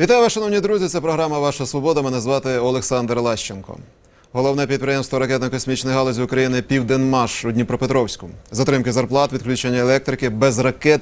Вітаю шановні друзі. Це програма Ваша Свобода. Мене звати Олександр Лащенко. Головне підприємство ракетно-космічної галузі України Південмаш у Дніпропетровську. Затримки зарплат, відключення електрики, без ракет,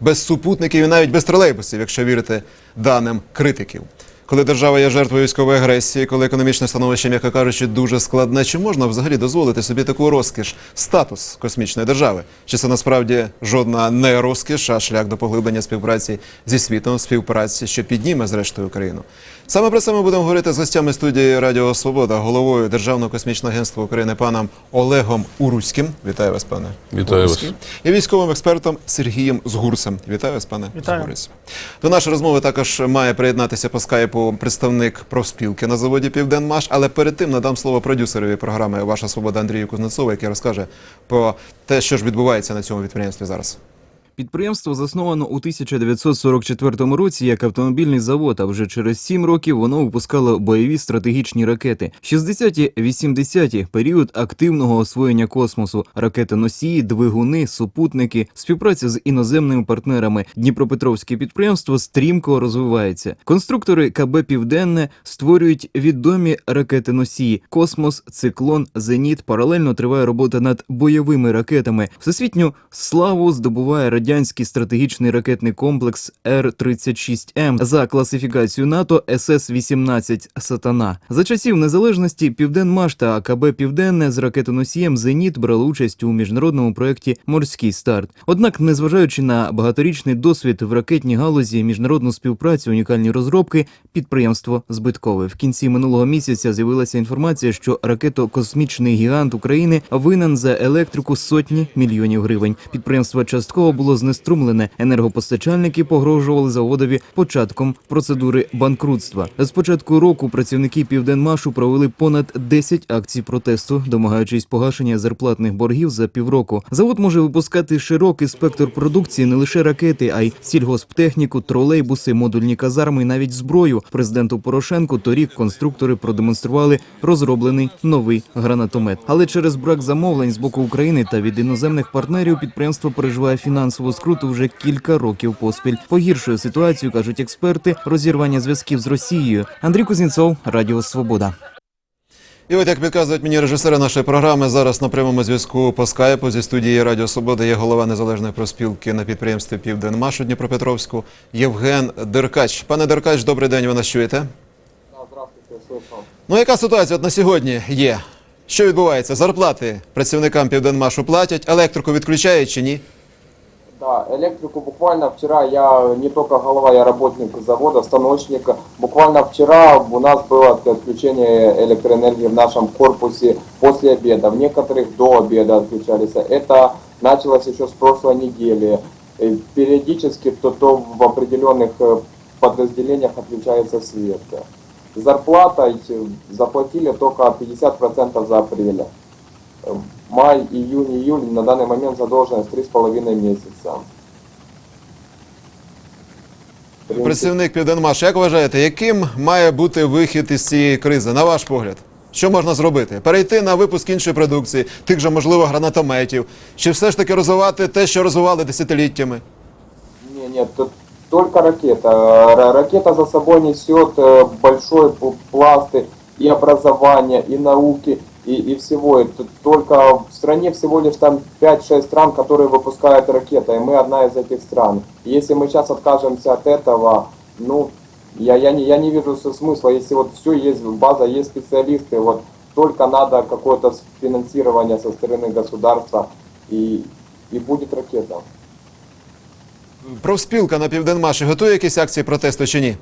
без супутників і навіть без тролейбусів, якщо вірити даним критиків. Коли держава є жертвою військової агресії, коли економічне становище, м'яко кажучи, дуже складне, чи можна взагалі дозволити собі таку розкіш, статус космічної держави? Чи це насправді жодна не розкіш, а шлях до поглиблення співпраці зі світом, співпраці, що підніме зрештою Україну? Саме про це ми будемо говорити з гостями студії Радіо Свобода, головою Державного космічного агентства України паном Олегом Уруським. Вітаю вас, пане. Вітаю вас. І військовим експертом Сергієм Згурцем. Вітаю вас, пане Вітаю. Згурець. До нашої розмови також має приєднатися по скайпу представник профспілки на заводі Південмаш. Але перед тим надам слово продюсерові програми Ваша Свобода Андрію Кузнецову, який розкаже про те, що ж відбувається на цьому підприємстві зараз. Підприємство засновано у 1944 році як автомобільний завод, а вже через сім років воно випускало бойові стратегічні ракети. 60-ті, 80-ті – період активного освоєння космосу, ракети-носії, двигуни, супутники, співпраця з іноземними партнерами. Дніпропетровське підприємство стрімко розвивається. Конструктори КБ Південне створюють відомі ракети-носії Космос, Циклон, Зеніт. Паралельно триває робота над бойовими ракетами. Всесвітню славу здобуває радянський стратегічний ракетний комплекс Р-36М за класифікацією НАТО СС-18 Сатана. За часів незалежності Південмаш та АКБ Південне з ракетоносієм Зеніт брали участь у міжнародному проєкті Морський старт. Однак, незважаючи на багаторічний досвід в ракетній галузі, міжнародну співпрацю, унікальні розробки, підприємство збиткове. В кінці минулого місяця з'явилася інформація, що ракетокосмічний гігант України винен за електрику сотні мільйонів гривень. Підприємство частково було знеструмлене. Енергопостачальники погрожували заводові початком процедури банкрутства. З початку року працівники Південмашу провели понад 10 акцій протесту, домагаючись погашення зарплатних боргів за півроку. Завод може випускати широкий спектр продукції, не лише ракети, а й сільгосптехніку, тролейбуси, модульні казарми і навіть зброю. Президенту Порошенку торік конструктори продемонстрували розроблений новий гранатомет. Але через брак замовлень з боку України та від іноземних партнерів підприємство переживає фінансову скруту вже кілька років поспіль. Погіршує ситуацію, кажуть експерти, розірвання зв'язків з Росією. Андрій Кузнєцов, Радіо Свобода. І от як підказують мені режисери нашої програми, зараз на прямому зв'язку по скайпу зі студії Радіо Свобода є голова незалежної проспілки на підприємстві Південмаш у Дніпропетровську Євген Деркач. Пане Деркач, добрий день. Ви нас чуєте? Ну яка ситуація от на сьогодні є? Що відбувається? Зарплати працівникам Південмашу платять, електрику відключають чи ні? Да, электрику буквально вчера, я не только голова, я работник завода, станочник. Буквально вчера у нас было отключение электроэнергии в нашем корпусе после обеда. В некоторых до обеда отключались. Это началось еще с прошлой недели. Э, Периодически то, то в определенных э, подразделениях отключается свет. Зарплатой э, заплатили только 50% за апрель. Э, Май, июнь, июль на данный момент задолженность 3,5 месяца. В принципе, Працівник Південмаш, як вважаєте, яким має бути вихід із цієї кризи, на ваш погляд? Що можна зробити? Перейти на випуск іншої продукції, тих же, можливо, гранатометів, чи все ж таки розвивати те, що розвивали десятиліттями? Не, нет, тут только ракета. Ра- Ракета за собой несет э, большой пл- пласт и- и образования, и науки, и, и всего. Это только в стране всего лишь там 5-6 стран, которые выпускают ракеты, и мы одна из этих стран. И Если мы сейчас откажемся от этого, ну, я, я, не, я не вижу с- смысла, если вот все есть, база, есть специалисты, вот только надо какое-то финансирование со стороны государства, и, и будет ракета. Профспілка на Південмаші готує якісь акції протесту чи ні?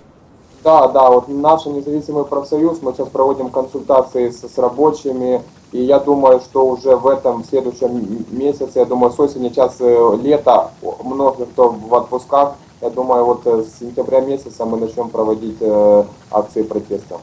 Да, да, вот наш независимый профсоюз, мы сейчас проводим консультации с, с рабочими, и я думаю, что уже в этом, в следующем м- месяце, я думаю, с осени, сейчас э, лето, о- многие кто в отпусках, я думаю, вот э, с сентября месяца мы начнем проводить э, акции протеста.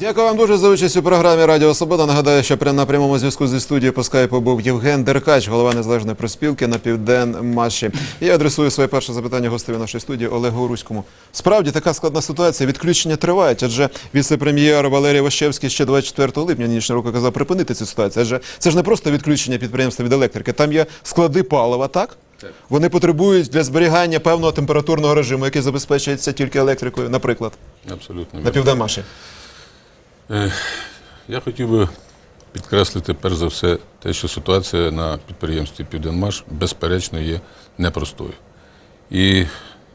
Дякую вам дуже за участь у програмі Радіо Свобода. Нагадаю, що прямо на прямому зв'язку зі студією по скайпу був Євген Деркач, голова незалежної проспілки на Південмаші. І я адресую своє перше запитання гостеві нашої студії Олегу Руському. Справді така складна ситуація. Відключення тривають, адже віце-прем'єр Валерій Ващевський ще 24 липня нинішнього року казав припинити цю ситуацію. Адже це ж не просто відключення підприємства від електрики, там є склади палива, так? Вони потребують для зберігання певного температурного режиму, який забезпечується тільки електрикою, наприклад, Абсолютно. на. Південмаші. Е, Я хотів би підкреслити, перш за все, те, що ситуація на підприємстві Південмаш безперечно є непростою. І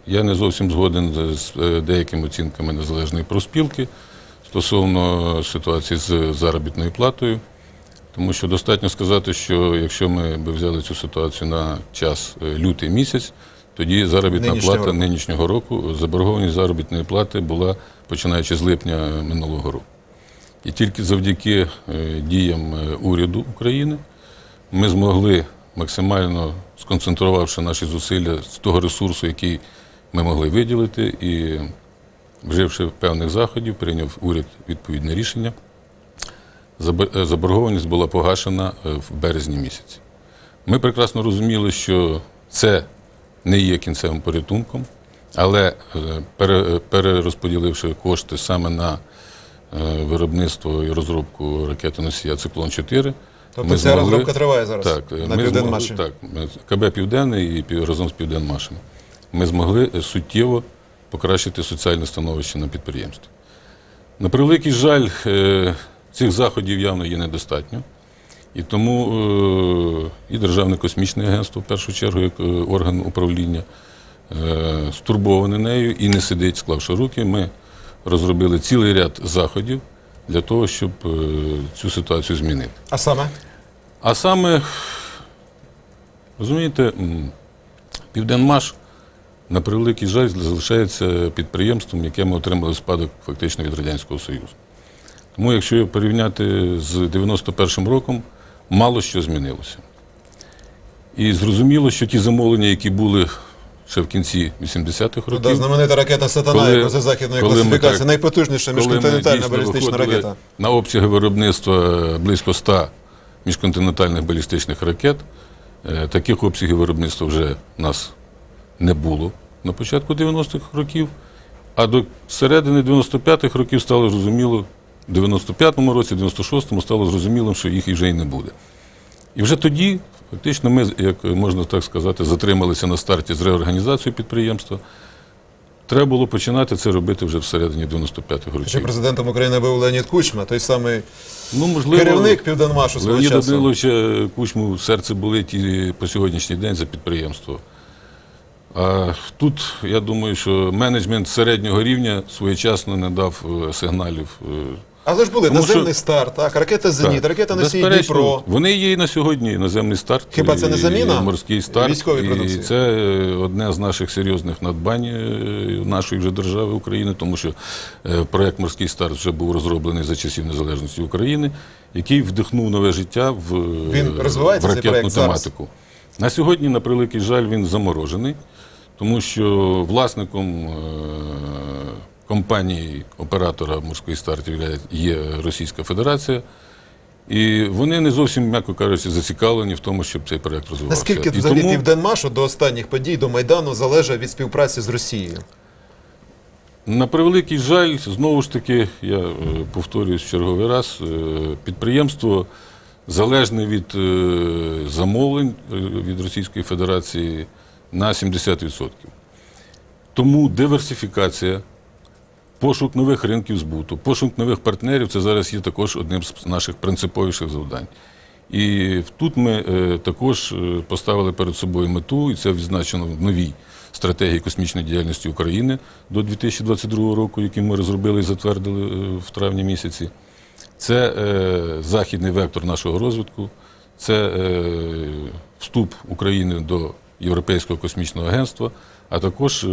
я не зовсім згоден з- е, деякими оцінками незалежної профспілки стосовно ситуації з заробітною платою. Тому що достатньо сказати, що якщо ми б взяли цю ситуацію на час е, лютий місяць, тоді заробітна Нинішнього плата року. нинішнього року, заборгованість заробітної плати була починаючи з липня минулого року. І тільки завдяки е, діям е, уряду України ми змогли максимально сконцентрувавши наші зусилля з того ресурсу, який ми могли виділити, і вживши певних заходів, прийняв уряд відповідне рішення. Е, Заборгованість була погашена в березні місяці. Ми прекрасно розуміли, що це не є кінцевим порятунком, але перерозподіливши кошти саме на виробництво і розробку ракети носія Циклон 4. Тобто ця розробка триває зараз так, на ми змогли- Південмаші? Так, КБ Південний і разом з Південмашем. Ми змогли е, суттєво покращити соціальне становище на підприємстві. На превеликий жаль, е, цих заходів явно є недостатньо. І тому е, і Державне космічне агентство, в першу чергу, як е, орган управління, е, стурбоване нею і не сидить, склавши руки. Ми розробили цілий ряд заходів для того, щоб е, цю ситуацію змінити. А саме? А саме, розумієте, Південмаш, на превеликий жаль, залишається підприємством, яке ми отримали спадок фактично від Радянського Союзу. Тому, якщо порівняти з 91-м роком, мало що змінилося. І зрозуміло, що ті замовлення, які були ще в кінці 80-х Ну, да, років, знаменита ракета Сатана, Коли- яка за західної коли класифікації, так- найпотужніша міжконтинентальна балістична ракета. На обсяги виробництва близько 100 міжконтинентальних балістичних ракет. Е, Таких обсягів виробництва вже в нас не було на початку 90-х років. А до середини 95-х років стало зрозуміло, в 95-му році, 96-му стало зрозуміло, що їх вже й не буде. І вже тоді, фактично, ми, як можна так сказати, затрималися на старті з реорганізацією підприємства. Треба було починати це робити вже всередині 95-х Ще років. президентом України був Леонід Кучма, той самий Ну, можливо, керівник Південмашу свого часу. Даниловича Кучму серце болить і по сьогоднішній день за підприємство. А тут, я думаю, що менеджмент середнього рівня своєчасно не дав е, сигналів. Але ж були Тому наземний що- старт, так, ракета Зеніт, Так. ракета носій Безперечно, Дніпро. Вони є і на сьогодні наземний старт. Хіба це не заміна і морський старт. військовій і продукції? це е, одне з наших серйозних надбань е, нашої вже держави України, тому що е, проект Морський старт вже був розроблений за часів незалежності України, який вдихнув нове життя в, е, Він розвивається, в цей ракетну проект, зараз? тематику. На сьогодні, на превеликий жаль, він заморожений, тому що власником е, компанії оператора морської старту є Російська Федерація. І вони не зовсім, м'яко кажучи, зацікавлені в тому, щоб цей проект розвивався. Наскільки І взагалі тому, Південмашу до останніх подій, до Майдану, залежить від співпраці з Росією? на превеликий жаль, знову ж таки, я е, повторююсь в черговий раз, е, підприємство залежне від е, замовлень від Російської Федерації на 70%. Тому диверсифікація, пошук нових ринків збуту, пошук нових партнерів це зараз є також одним з наших принциповіших завдань. І тут ми е, також е, поставили перед собою мету, і це відзначено в новій стратегії космічної діяльності України до 2022 року, яку ми розробили і затвердили е, в травні місяці. Це західний вектор нашого розвитку, це вступ України до Європейського космічного агентства, а також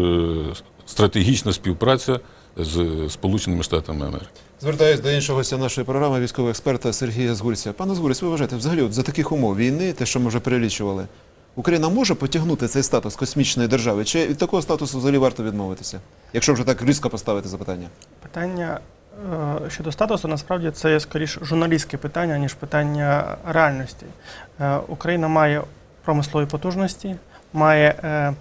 стратегічна співпраця з Сполученими Штатами Америки. Звертаюсь до іншого гостя нашої програми, військового експерта Сергія Згурця. Пане Згурць, ви вважаєте, взагалі от за таких умов війни, те, що ми вже перелічували, Україна може потягнути цей статус космічної держави? Чи від такого статусу взагалі варто відмовитися? Якщо вже так різко поставити запитання? Питання Е, Щодо статусу, насправді це є скоріш журналістське питання, ніж питання реальності. Е, Україна має промислові потужності, має е,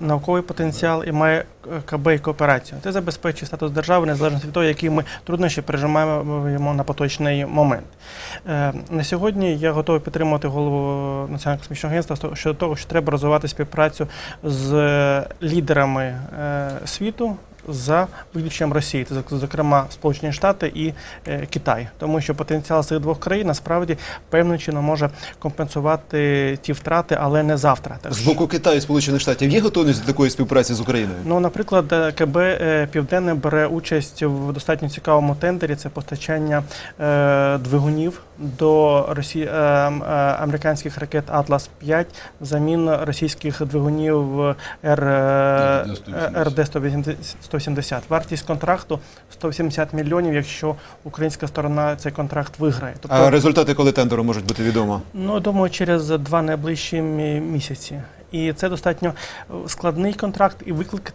науковий потенціал і має е, КБ і кооперацію. Це забезпечує статус держави незалежно від того, які ми труднощі пережимаємо на поточний момент. Е, На сьогодні я готовий підтримувати голову Національного космічного агентства щодо того, що треба розвивати співпрацю з лідерами е, світу за виключенням Росії, це зокрема Сполучені Штати і е, Китай, тому що потенціал цих двох країн насправді певним чином може компенсувати ті втрати, але не завтра. Так. З боку Китаю Сполучених Штатів є готовність до такої співпраці з Україною? Ну, наприклад, е, КБ е, Південне бере участь в достатньо цікавому тендері. Це постачання двигунів до росі... американських ракет Атлас 5 взамін російських двигунів РД-180. 170. Вартість контракту 180 мільйонів, якщо українська сторона цей контракт виграє. Тобто, А результати коли тендеру можуть бути відомо? Ну, думаю, через два найближчі місяці. І це достатньо е, складний контракт, і виклик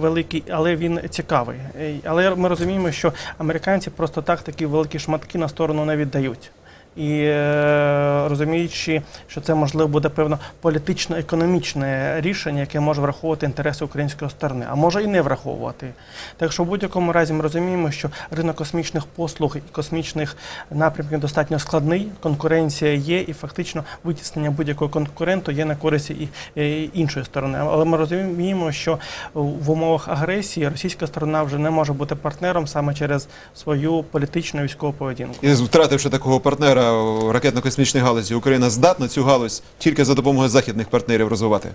великий, але він цікавий. Е, Але ми розуміємо, що американці просто так такі великі шматки на сторону не віддають. І е, розуміючи, що це можливо буде певно політично-економічне рішення, яке може враховувати інтереси української сторони, а може і не враховувати. Так що в будь-якому разі ми розуміємо, що ринок космічних послуг і космічних напрямків достатньо складний, конкуренція є, і фактично витіснення будь-якого конкуренту є на користі і, і іншої сторони. Але ми розуміємо, що в умовах агресії російська сторона вже не може бути партнером саме через свою політичну військову поведінку. І втративши такого партнера ракетно-космічній галузі, Україна здатна цю галузь тільки за допомогою західних партнерів розвивати.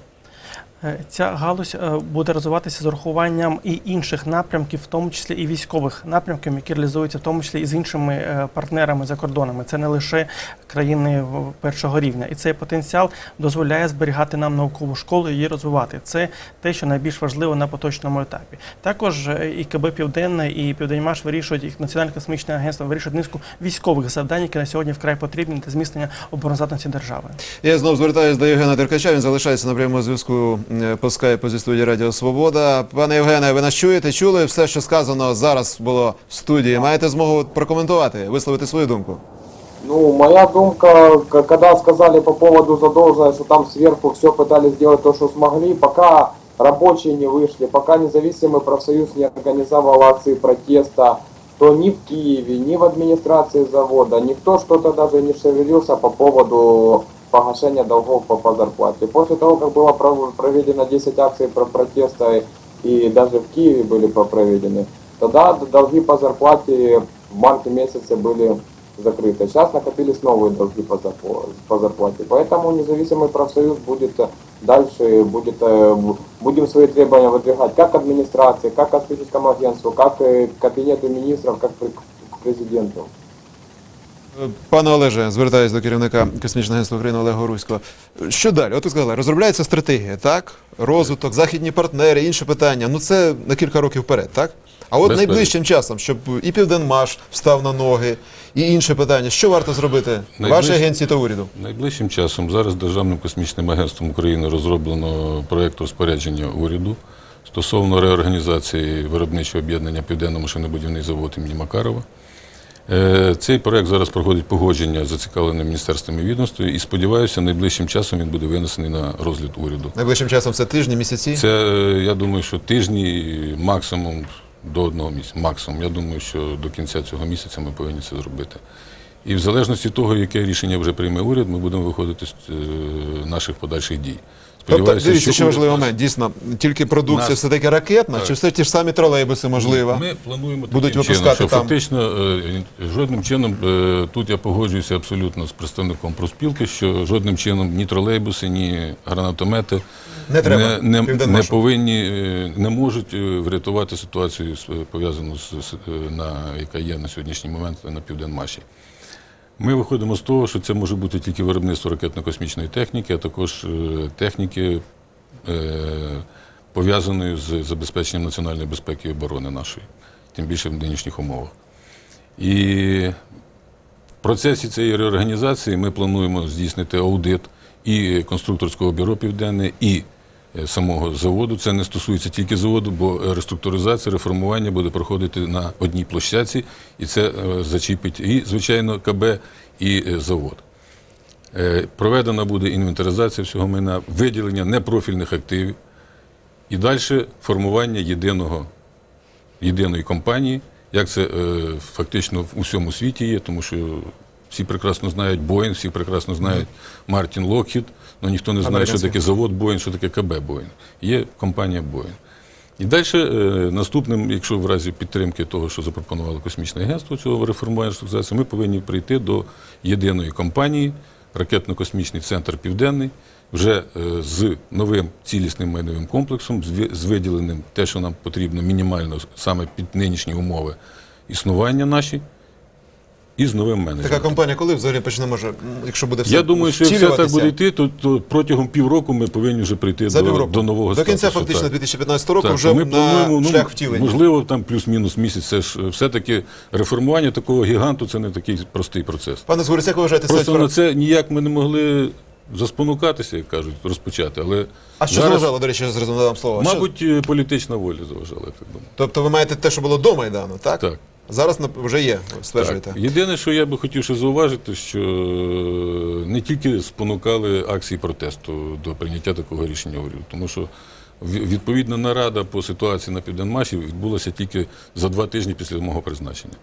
Е, Ця галузь е, буде розвиватися з урахуванням і інших напрямків, в тому числі і військових напрямків, які реалізуються в тому числі і з іншими е, партнерами за кордонами. Це не лише країни першого рівня. І цей потенціал дозволяє зберігати нам наукову школу і її розвивати. Це те, що найбільш важливо на поточному етапі. Також і КБ Південне, і Південмаш вирішують, і Національне космічне агентство вирішують низку військових завдань, які на сьогодні вкрай потрібні для зміцнення обороноздатності держави. Я знову звертаюся до Євгена Деркача. Він залишається на прямому зв'язку по скайпу зі студії Радіо Свобода. Пане Євгене, ви нас чуєте? Чули все, що сказано зараз було в студії. Маєте змогу прокоментувати, висловити свою думку? Ну, моя думка, к- когда сказали по поводу задолженности, что там сверху все пытались сделать то, что смогли, пока рабочие не вышли, пока независимый профсоюз не организовал акции протеста, то ни в Киеве, ни в администрации завода никто что-то даже не шевелился по поводу погашения долгов по, по зарплате. После того, как было пров- проведено 10 акций про протеста и даже в Киеве были проведены, тогда долги по зарплате в марте месяце были закрыты. Сейчас накопились новые долги по, по зарплате. Поэтому независимый профсоюз будет э, дальше, будет, э, будем свои требования выдвигать как администрации, как космическому агентству, как э, кабинету министров, как президенту. Пане Олеже, звертаюся до керівника космічного агентства України Олега Горуського. Що далі? От ви сказали, розробляється стратегія, так? Розвиток, західні партнери, інші питання. Ну це на кілька років вперед, так? А от Безперечно. найближчим часом, щоб і Південмаш встав на ноги, і інше питання. Що варто зробити Найближ- вашій агенції та уряду? Найближчим часом зараз Державним космічним агентством України розроблено проєкт розпорядження уряду стосовно реорганізації виробничого об'єднання Південно-машинобудівний завод імені Макарова. Е, Цей проект зараз проходить погодження з зацікавленими міністерствами і і сподіваюся, найближчим часом він буде винесений на розгляд уряду. Найближчим часом це тижні, місяці. Це е, я думаю, що тижні максимум до одного місяця. Максимум. Я думаю, що до кінця цього місяця ми повинні це зробити. І в залежності від того, яке рішення вже прийме уряд, ми будемо виходити з е, наших подальших дій. Тобто, дивіться, ще важливий нас- момент. Дійсно, тільки продукція Нас- все таки ракетна, Так. чи все ті ж самі тролейбуси можливо? Ми плануємо Будуть чином, випускати що там. фактично е, жодним чином е, тут я погоджуюся абсолютно з представником профспілки, що жодним чином ні тролейбуси, ні гранатомети Не треба. не, не, не повинні, не можуть врятувати ситуацію пов'язану з, на яка є на сьогоднішній момент на південмаші. Ми виходимо з того, що це може бути тільки виробництво ракетно-космічної техніки, а також е, техніки, е, пов'язаної з забезпеченням національної безпеки і оборони нашої, тим більше в нинішніх умовах. І в процесі цієї реорганізації ми плануємо здійснити аудит і конструкторського бюро Південне, і самого заводу. Це не стосується тільки заводу, бо е, реструктуризація, реформування буде проходити на одній площадці, і це е, зачіпить і, звичайно, КБ, і е, завод. Е, Проведена буде інвентаризація всього майна, виділення непрофільних активів і далі формування єдиного, єдиної компанії, як це е, фактично в усьому світі є, тому що всі прекрасно знають Боїнг, всі прекрасно знають Мартін Локхід, але ніхто не знає, що таке завод Боїнг, що таке КБ Боїнг. Є компанія Боїнг. І далі наступним, якщо в разі підтримки того, що запропонувало космічне агентство цього реформування реструктуризації, ми повинні прийти до єдиної компанії, ракетно-космічний центр Південний, вже е, з новим цілісним майновим комплексом, з виділеним те, що нам потрібно мінімально саме під нинішні умови існування наші, і з новим менеджментом. Така компанія, коли взагалі почне може, якщо буде все Я думаю, що якщо все так буде йти, то, то протягом півроку ми повинні вже прийти За до, до нового До кінця статусу, фактично так. 2015 року Так, вже ми на ну, шлях втілення. Можливо, там плюс-мінус місяць. Це ж е, все-таки реформування такого гіганту це не такий простий процес. Пане Згоріс, як ви вважаєте, Просто на це ніяк ми не могли заспонукатися, як кажуть, розпочати. Але а що зараз, заважало, до речі, я зразу надам слово? Мабуть, е, політична воля заважала, я так думаю. Тобто ви маєте те, що було до Майдану, так? Так. Зараз вже є, стверджуєте. Так. Єдине, що я би хотів ще зауважити, що е, не тільки спонукали акції протесту до прийняття такого рішення уряду, тому що відповідна нарада по ситуації на Південмаші відбулася тільки за два тижні після мого призначення.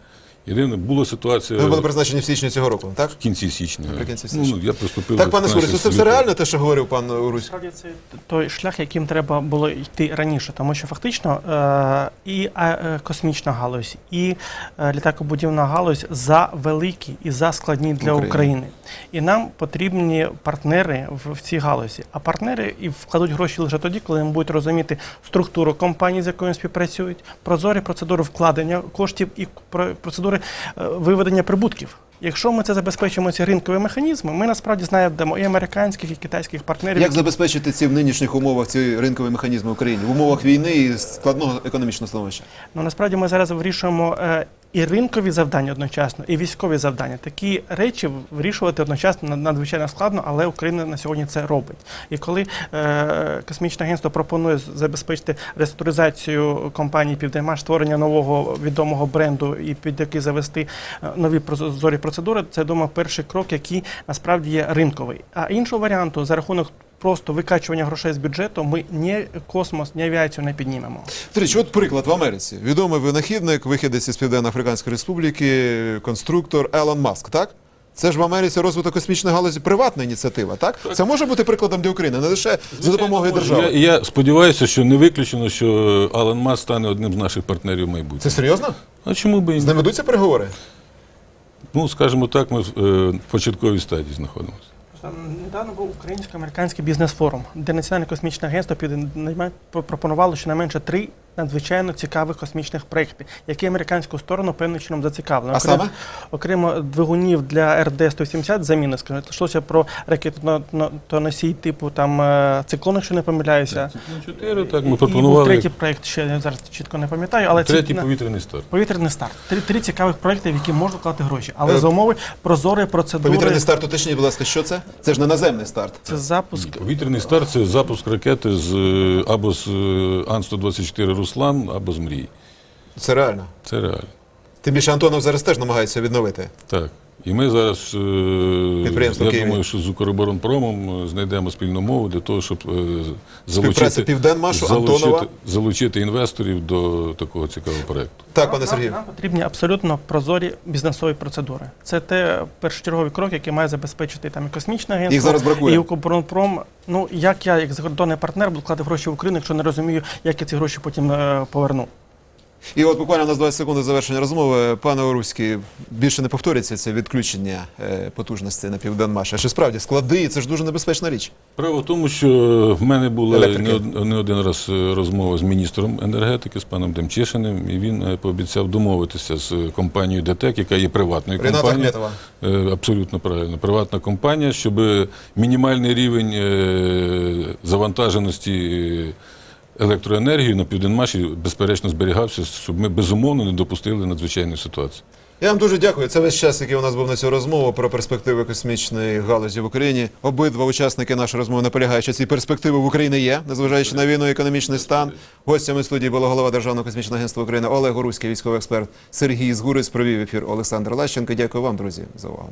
Єдине, була ситуація Ви були призначені в січні цього року, так? в кінці січня. Наприкінці Ну, я приступив Так, пане виконавчого це все реально те, що говорив пан? Насправді це той шлях, яким треба було йти раніше, тому що фактично е, і е, космічна галузь, і е, літакобудівна галузь за великі і за складні для Україні. України. І нам потрібні партнери в, в цій галузі. А партнери і вкладуть гроші лише тоді, коли вони будуть розуміти структуру компаній, з якою співпрацюють, прозорі процедури вкладення коштів і про- процедури е, виведення прибутків. Якщо ми це забезпечимо ці ринкові механізми, ми насправді знайдемо і американських, і китайських партнерів. Як які забезпечити ці в нинішніх умовах ці ринкові механізми в Україні в умовах війни і складного економічного становища? Ну насправді ми зараз вирішуємо е, і ринкові завдання одночасно, і військові завдання. Такі речі вирішувати одночасно над- надзвичайно складно, але Україна на сьогодні це робить. І коли е, космічне агентство пропонує забезпечити реструктуризацію компанії Південмаш, створення нового відомого бренду і під який завести е, нові прозорі процедури, це я думаю, перший крок, який насправді є ринковий. А іншого варіанту за рахунок. Просто викачування грошей з бюджету ми ні космос, ні авіацію не піднімемо. Речі, от приклад в Америці. Відомий винахідник, вихідець із Південно-Африканської Республіки, конструктор Елон Маск, так? Це ж в Америці розвиток космічної галузі приватна ініціатива, так? Це може бути прикладом для України, не лише за допомогою держави. я сподіваюся, що не виключено, що Алан Мас стане одним з наших партнерів в майбутньому. Це серйозно? А чому би і З ні? ведуться переговори? Ну, скажімо так, ми в е, в початковій стадії знаходимося. Недавно був українсько-американський бізнес-форум, де Національне космічне агентство пропонувало щонайменше три надзвичайно цікавих космічних проєкти, які американську сторону певним чином зацікавлені. А саме? окремо двигунів для РД-170 заміни, скажімо, йшлося про ракетоносій типу там е, циклон, якщо не помиляюся. Чотири, так, І- ми І був третій проєкт, ще я зараз чітко не пам'ятаю, але ці- третій на- повітряний старт. повітряний старт. Три, три цікавих проєкти, в які можна вкладати гроші, але Е, за умови прозорої процедури. Повітряний старт, уточніть, будь ласка, що це? Це ж не наземний старт. Це запуск Повітряний старт це запуск ракети з е, або з е, Ан-124 Руслан, або з мрії. Це реально. Це реально. Тим більше Антонов зараз теж намагається відновити. Так. І ми зараз, е, я Києві. думаю, що з Укроборонпромом знайдемо спільну мову для того, щоб е, залучити, Південмашу, залучити, Антонова. залучити інвесторів до такого цікавого проєкту. Так, пане Сергію. Нам потрібні абсолютно прозорі бізнесові процедури. Це те першочерговий крок, який має забезпечити там і космічне агентство, Їх зараз бракує. і Укроборонпром. Ну як я, як закордонний партнер, буду вкладати гроші в Україну, якщо не розумію, як я ці гроші потім е, поверну. І от буквально у нас 20 секунд до завершення розмови. Пане Оруський, більше не повториться це відключення е, потужності на Південмаші. А чи справді склади, це ж дуже небезпечна річ. Право в тому, що в мене була Електрики. не, один раз е, розмова з міністром енергетики, з паном Демчишиним, і він е, пообіцяв домовитися з компанією ДТЕК, яка є приватною Рената компанією. Ахметова. Абсолютно правильно. Приватна компанія, щоб мінімальний рівень завантаженості е, електроенергії на Південмаші безперечно зберігався, щоб ми безумовно не допустили надзвичайної ситуації. Я вам дуже дякую. Це весь час, який у нас був на цю розмову про перспективи космічної галузі в Україні. Обидва учасники нашої розмови наполягають, що ці перспективи в Україні є, незважаючи на війну економічний стан. Гостями студії було голова Державного космічного агентства України Олег Горуський, військовий експерт Сергій Згурець. Провів ефір Олександр Лащенко. Дякую вам, друзі, за увагу.